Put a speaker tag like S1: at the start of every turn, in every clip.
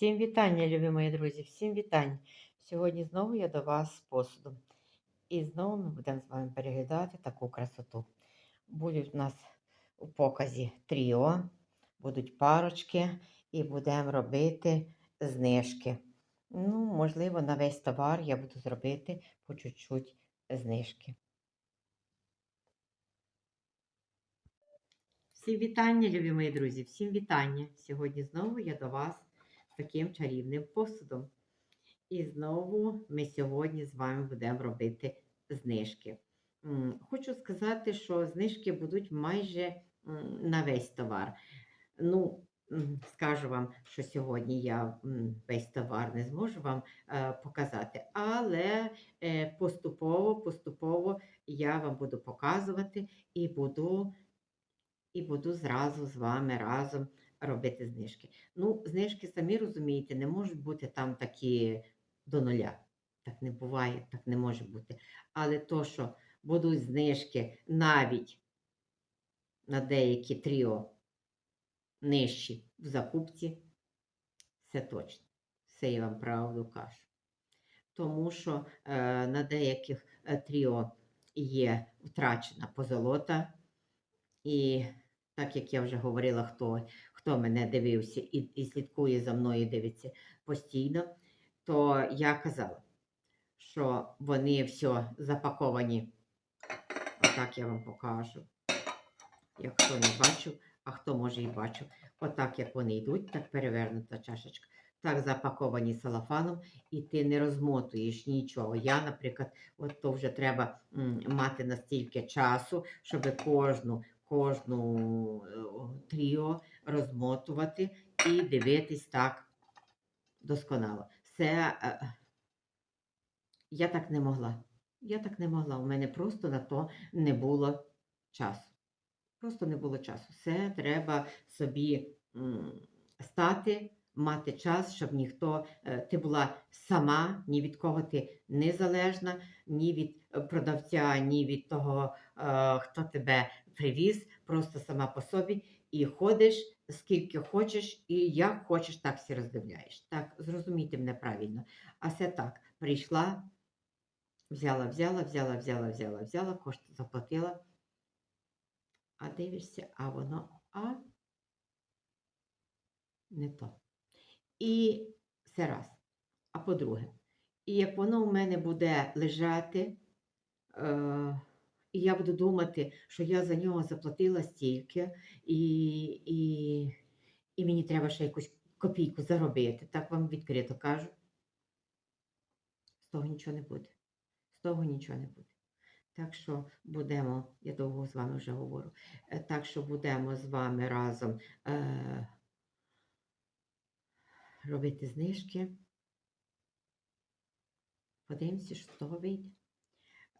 S1: Всім вітання, любі мої друзі, всім вітання. Сьогодні знову я до вас з посудом. І знову ми будемо з вами переглядати таку красоту. Будуть у нас у показі тріо, будуть парочки і будемо робити знижки. Ну, можливо, на весь товар я буду зробити по чуть-чуть знижки. Всім вітання, любі мої друзі, всім вітання. Сьогодні знову я до вас таким чарівним посудом. І знову ми сьогодні з вами будемо робити знижки. Хочу сказати, що знижки будуть майже на весь товар. Ну, скажу вам, що сьогодні я весь товар не зможу вам е, показати, але е, поступово, поступово я вам буду показувати і буду і буду зразу з вами разом робити знижки. Ну, знижки, самі розумієте, не можуть бути там такі до нуля. Так не буває, так не може бути. Але то, що будуть знижки навіть на деякі тріо нижчі в закупці, це точно. Це я вам правду кажу. Тому що е, на деяких е, тріо є втрачена позолота. І так як я вже говорила, хто, хто мене дивився і, і слідкує за мною, дивиться постійно, то я казала, що вони все запаковані. Отак я вам покажу. Як хто не бачив, а хто може і бачив. Отак, як вони йдуть, так перевернута чашечка. Так запаковані салафаном, і ти не розмотуєш нічого. Я, наприклад, от то вже треба мати настільки часу, щоб кожну кожну е, тріо розмотувати і дивитись так досконало. Це е, я так не могла. Я так не могла. У мене просто на то не було часу. Просто не було часу. Все треба собі стати, мати час, щоб ніхто, е, ти була сама, ні від кого ти не залежна, ні від продавця, ні від того, е, хто тебе привіз, просто сама по собі і ходиш скільки хочеш, і як хочеш, так всі роздивляєш. Так, зрозумійте мене правильно. А це так, прийшла, взяла, взяла, взяла, взяла, взяла, взяла, кошти заплатила, а дивишся, а воно а не то. І це раз. А по-друге, і як воно у мене буде лежати, е, і я буду думати, що я за нього заплатила стільки, і, і, і мені треба ще якусь копійку заробити. Так вам відкрито кажу. З того нічого не буде. З того нічого не буде. Так що будемо, я довго з вами вже говорю, е, так що будемо з вами разом е, робити знижки. Подивимося, що з того вийде.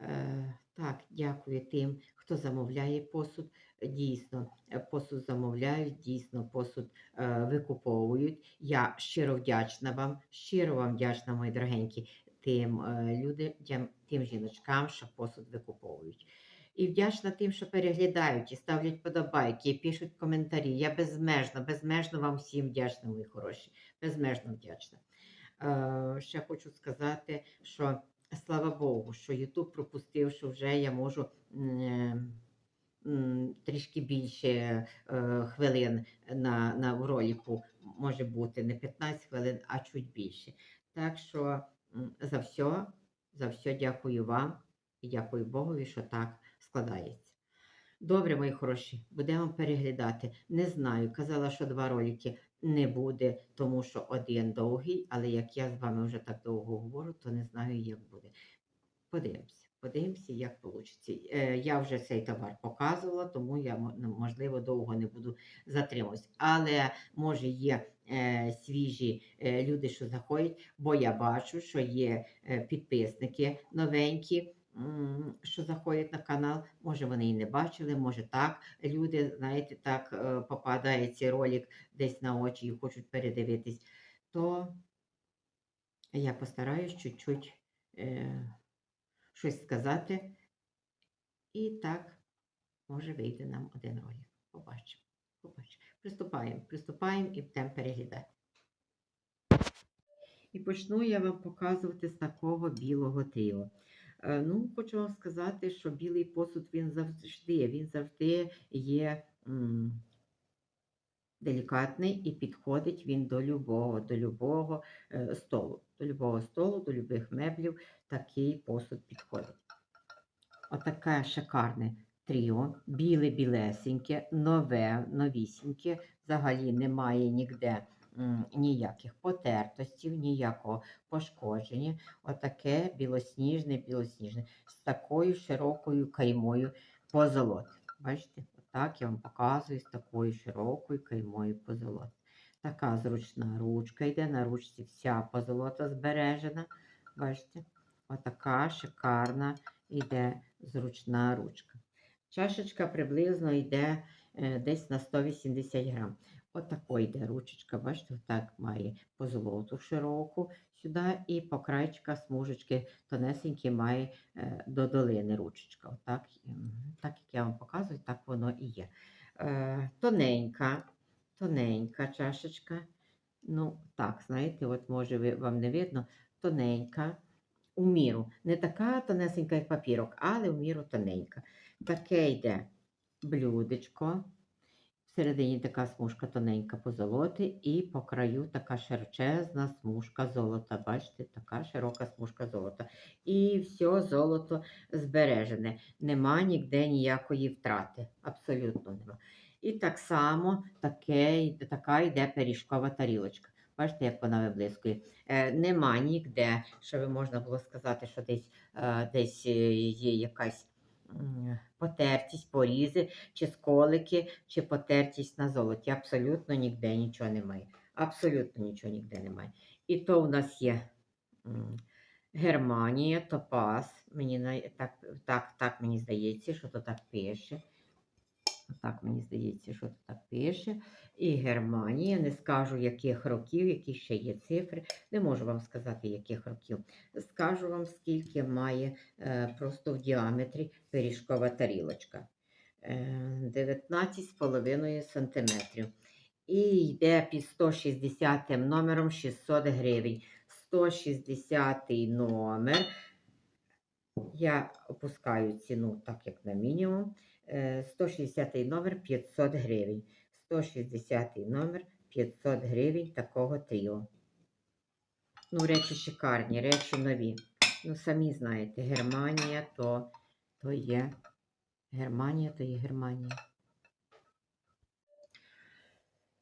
S1: Е, так, дякую тим, хто замовляє посуд. Дійсно, е, посуд замовляють, дійсно, посуд е, викуповують. Я щиро вдячна вам, щиро вам вдячна, мої дорогенькі, тим е, люди, тим, тим жіночкам, що посуд викуповують. І вдячна тим, що переглядають і ставлять подобайки, і пишуть коментарі. Я безмежно, безмежно вам всім вдячна, мої хороші. Безмежно вдячна. Е, ще хочу сказати, що слава Богу, що Ютуб пропустив, що вже я можу м, м, трішки більше е, хвилин на, на в ролику може бути не 15 хвилин, а чуть більше. Так що за все, за все дякую вам і дякую Богові, що так складається. Добре, мої хороші, будемо переглядати. Не знаю, казала, що два ролики не буде, тому що один довгий, але як я з вами вже так довго говорю, то не знаю, як буде. Подивимося, подивимося, як вийде. Я вже цей товар показувала, тому я можливо довго не буду затримуватися. Але може є е, свіжі е, люди, що заходять, бо я бачу, що є е, підписники новенькі. Що заходять на канал, може вони і не бачили, може так. Люди, знаєте, так е, попадає цей ролик десь на очі і хочуть передивитись, то я постараюсь чуть-чуть е, щось сказати. І так, може, вийде нам один ролик. Побачимо. Побачимо. Приступаємо, приступаємо і будемо переглядати. І почну я вам показувати з такого білого тріо. Е, Ну, хочу вам сказати, що білий посуд він завжди, він завжди є м, делікатний і підходить він до любого, до любого е, столу. До любого столу, до любих меблів такий посуд підходить. Отаке шикарне тріо, біле-білесеньке, нове, новісіньке, взагалі немає ніде ніяких потертостів, ніякого пошкодження. Отаке білосніжне, білосніжне, з такою широкою каймою позолот. Бачите, отак я вам показую з такою широкою каймою позолот. Така зручна ручка йде, на ручці вся позолота збережена. Бачите, отака шикарна йде зручна ручка. Чашечка приблизно йде е, десь на 180 грам. Отако йде ручечка, бачите, так має позолоту широку сюди, і по крайчика смужечки тонесенькі має е, до долини ручечка. Отак, так як я вам показую, так воно і є. Е, тоненька, тоненька чашечка. Ну, так, знаєте, от може вам не видно, тоненька, у міру. Не така тонесенька, як папірок, але в міру тоненька. Таке йде блюдечко. Всередині така смужка тоненька позолоти, і по краю така широчезна смужка золота. Бачите, така широка смужка золота. І все золото збережене. Нема ніде ніякої втрати. Абсолютно нема. І так само таке, така йде пиріжкова тарілочка. Бачите, як вона виблискує. Е, нема ніде, щоб можна було сказати, що десь, е, десь е, є якась потертість, порізи, чи сколики, чи потертість на золоті. Абсолютно ніде нічого немає. Абсолютно нічого ніде немає. І то в нас є Германія, Топаз. Мені так, так, так мені здається, що то так пише. Так, мені здається, що то так пише. І Германія, не скажу яких років, які ще є цифри. Не можу вам сказати, яких років. Скажу вам, скільки має е, просто в діаметрі пиріжкова тарілочка. Е, 19,5 см. І йде під 160 номером 600 гривень. 160 номер. Я опускаю ціну так, як на мінімум. Е, 160 номер 500 гривень. 160 номер 500 гривень такого тріо. Ну, речі шикарні, речі нові. Ну, самі знаєте, Германія то, то є. Германія то є Германія.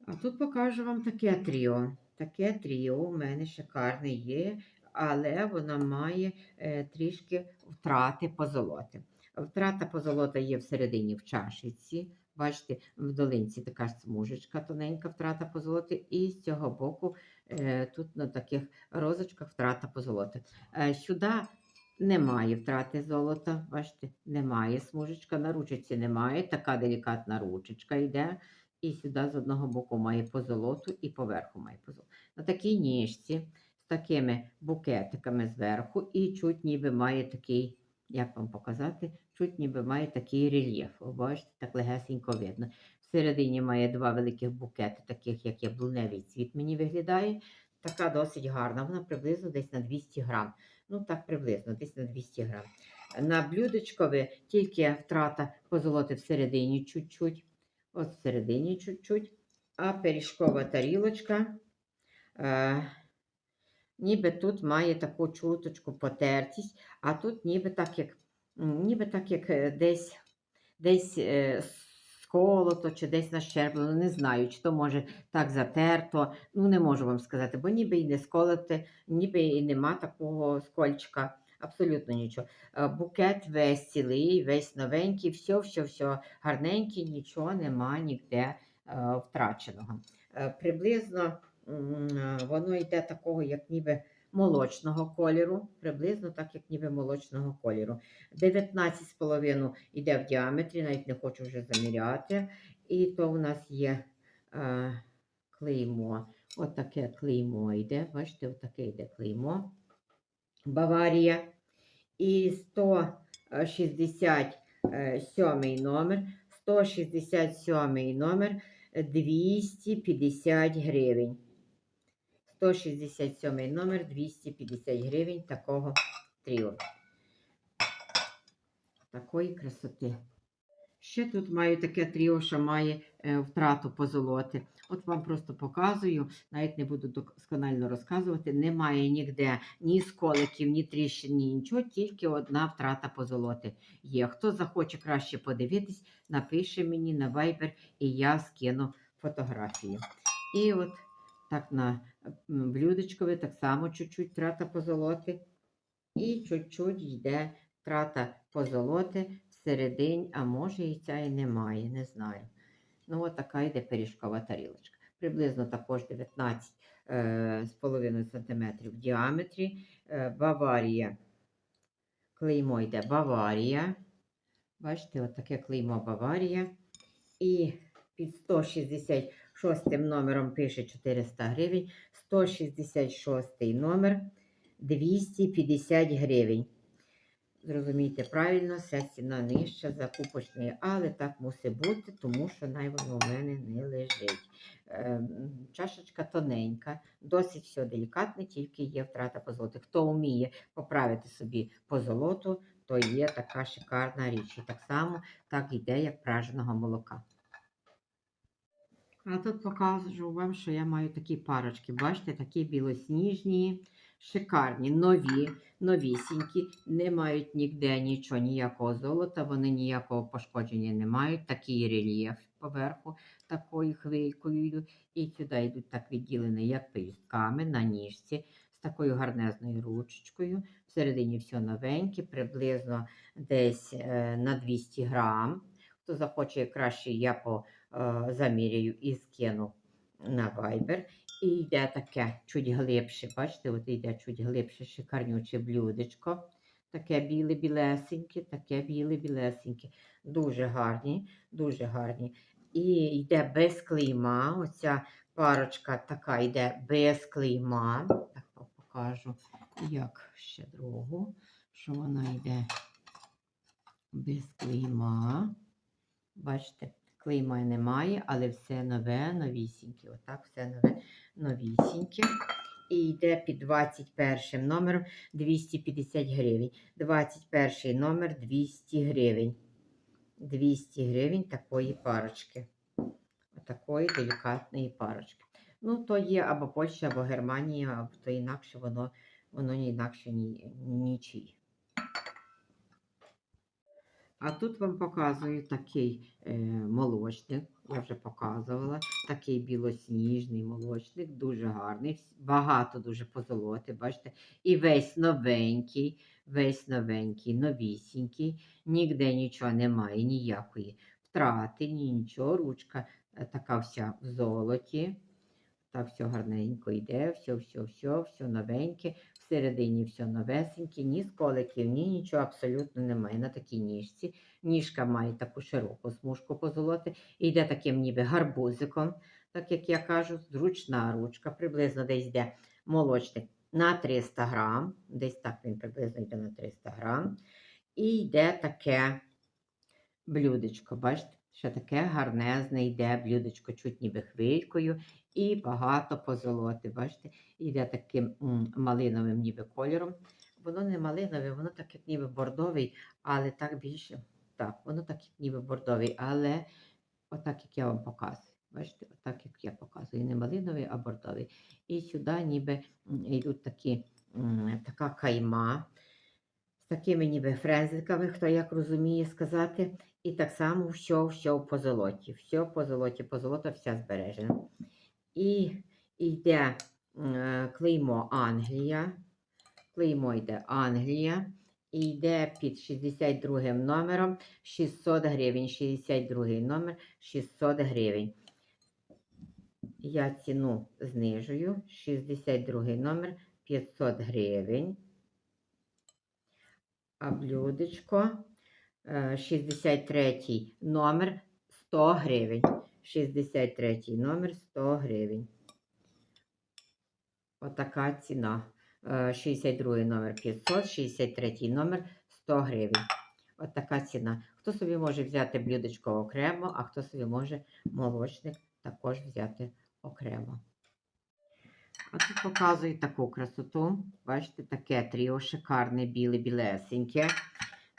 S1: А тут покажу вам таке тріо. Таке тріо у мене шикарне є, але воно має е, трішки втрати позолоти. Втрата позолота є всередині в чашиці. Бачите, в долинці така смужечка, тоненька втрата позолоти, і з цього боку е, тут на таких розочках втрата позолоти. Е, сюди немає втрати золота, бачите, немає смужечка, на ручці немає, така делікатна ручечка йде. І сюди з одного боку має позолоту і поверху має позолоту. На такій ніжці з такими букетиками зверху, і чуть ніби має такий, як вам показати, чуть ніби має такий рельєф. Ви бачите, так легесенько видно. Всередині має два великих букети, таких як яблуневий цвіт мені виглядає. Така досить гарна. Вона приблизно десь на 200 грам. Ну так приблизно, десь на 200 грам. На блюдечкове тільки втрата позолоти всередині чуть-чуть. От всередині чуть-чуть. А пиріжкова тарілочка. Е, ніби тут має таку чуточку потертість, а тут ніби так, як ніби так, як е, десь десь е, сколото чи десь нащерблено, не знаю, чи то може так затерто. Ну, не можу вам сказати, бо ніби і не сколоте, ніби і нема такого скольчика. Абсолютно нічого. Е, Букет весь цілий, весь новенький, все, все, все гарненький, нічого нема ніде втраченого. Приблизно воно йде такого, як ніби молочного кольору, приблизно так, як ніби молочного кольору. 19,5 йде в діаметрі, навіть не хочу вже заміряти. І то в нас є е, клеймо. Отаке клеймо йде. Бачите, отаке йде клеймо. Баварія. І 167 номер. 167 номер 250 гривень. 167 номер 250 гривень такого тріо. Такої красоти. Ще тут маю таке тріо, що має е, втрату позолоти. От вам просто показую, навіть не буду досконально розказувати. Немає ніде ні сколиків, ні тріщин, ні нічого, тільки одна втрата позолоти є. Хто захоче краще подивитись, напише мені на Viber і я скину фотографію. І от так на м, блюдечкові так само чуть-чуть втрата позолоти. І чуть-чуть йде втрата позолоти всередині, а може і ця і немає, не знаю. Ну, от така йде пиріжкова тарілочка. Приблизно також 19 е, см в діаметрі. Е, Баварія. Клеймо йде Баварія. Бачите, от таке клеймо Баварія. І під 166 номером пише 400 гривень. 166 номер 250 гривень. Зрозумійте правильно, вся ціна нижча закупочної, але так мусить бути, тому що най воно в мене не лежить. Ем, Чашечка тоненька, досить все делікатне, тільки є втрата позолоти. Хто вміє поправити собі позолоту, то є така шикарна річ. І так само так йде, як праженого молока. А тут покажу вам, що я маю такі парочки. Бачите, такі білосніжні, шикарні, нові, новісінькі, не мають ніде нічого, ніякого золота, вони ніякого пошкодження не мають. Такий рельєф поверху такою хвилькою йдуть. І сюди йдуть так відділені, як пелюстками на ніжці, з такою гарнезною ручечкою. Всередині все новеньке, приблизно десь е, на 200 грам. Хто захоче краще, я по заміряю і скину на Viber. І йде таке чуть глибше, бачите, от йде чуть глибше шикарнюче блюдечко. Таке біле-білесеньке, таке біле-білесеньке. Дуже гарні, дуже гарні. І йде без клейма. Оця парочка така йде без клейма. Так покажу, як ще другу, що вона йде без клейма. Бачите, клейма немає, але все нове, новісіньке. Отак, все нове, новісіньке. І йде під 21 номером 250 гривень. 21 номер 200 гривень. 200 гривень такої парочки. Такої делікатної парочки. Ну, то є або Польща, або Германія, або то інакше воно, воно інакше ні, нічиї. А тут вам показую такий е, молочник, я вже показувала. Такий білосніжний молочник, дуже гарний, багато дуже позолоти, бачите, і весь новенький, весь новенький, новісінький, ніде нічого немає, ніякої втрати, ні нічого. Ручка е, така вся в золоті. Так, все гарненько йде, все, все, все, все новеньке. Всередині все новесеньке, ні сколиків, ні нічого абсолютно немає. На такій ніжці. Ніжка має таку широку смужку позолоти. І йде таким ніби гарбузиком, так як я кажу, зручна ручка, приблизно десь йде молочник на 300 грам. Десь так він приблизно йде на 300 грам. І йде таке блюдечко. Бачите, що таке гарнезне йде блюдечко, чуть ніби хвилькою, і багато позолоти. Бачите, йде таким малиновим ніби кольором. Воно не малинове, воно так ніби бордовий, але так більше. Так, воно так ніби бордовий, але отак, як я вам показую. Бачите, отак, як я показую, не малиновий, а бордовий. І сюди ніби йдуть такі, така кайма з такими ніби френзиками, хто як розуміє сказати. І так само все, все в позолоті. Все в позолоті, позолота вся збережена. І йде е, клеймо Англія. Клеймо йде Англія. І йде під 62 номером 600 гривень. 62 номер 600 гривень. Я ціну знижую. 62 номер 500 гривень. А блюдечко е, 63 номер 100 гривень. 63 номер 100 гривень. Отака ціна. Е, 62 номер 500, 63 номер 100 гривень. Отака ціна. Хто собі може взяти блюдечко окремо, а хто собі може молочник також взяти окремо. А тут показую таку красоту. Бачите, таке тріо шикарне, біле, білесеньке,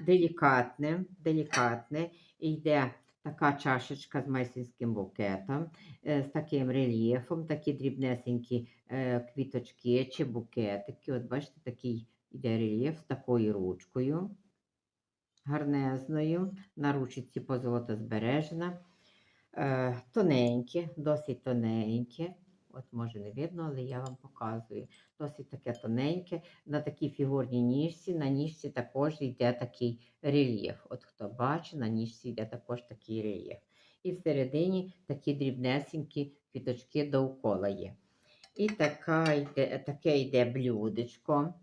S1: делікатне, делікатне. І йде така чашечка з майсінським букетом, е, з таким рельєфом, такі дрібнесенькі е, квіточки чи букетики. От бачите, такий йде рельєф з такою ручкою. Гарнезною, на ручці позолота збережена. тоненькі, досить тоненьке. От може не видно, але я вам показую. Досить таке тоненьке. На такій фігурній ніжці. На ніжці також йде такий рельєф. От хто бачить, на ніжці йде також такий рельєф. І всередині такі дрібнесенькі квіточки довкола є. І така йде, таке йде блюдечко.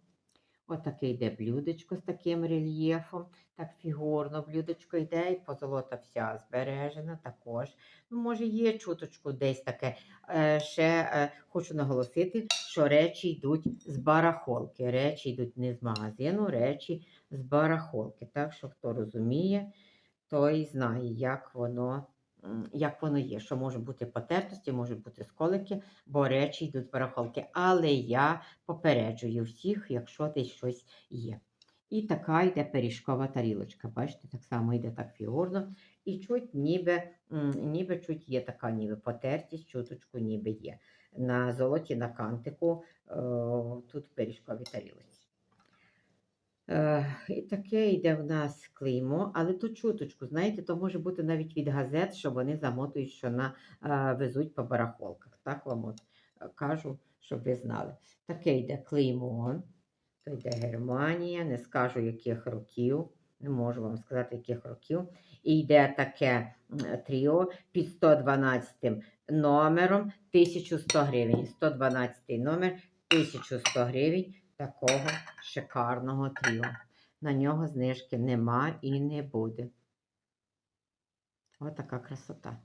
S1: Отаке йде блюдечко з таким рельєфом. Так фігурно блюдечко йде, і позолота вся збережена також. Ну, може, є чуточку десь таке. Е, ще е, хочу наголосити, що речі йдуть з барахолки. Речі йдуть не з магазину, речі з барахолки. Так що, хто розуміє, той знає, як воно, як воно є. Що може бути потертості, може бути сколики, бо речі йдуть барахолки. Але я попереджую всіх, якщо десь щось є. І така йде пиріжкова тарілочка. Бачите, так само йде так фігурно. І чуть ніби, ніби чуть є така ніби потертість, чуточку ніби є. На золоті, на кантику, е, тут тарілочці. Е, і таке йде в нас клеймо, але тут чуточку, знаєте, то може бути навіть від газет, що вони замотують, що на, е, везуть по барахолках. Так вам от е, кажу, щоб ви знали. Таке йде клеймо. То йде Германія, не скажу яких років, не можу вам сказати, яких років. І йде таке тріо під 112 номером 1100 гривень. 112 номер 1100 гривень такого шикарного тріо. На нього знижки нема і не буде. Ось така красота.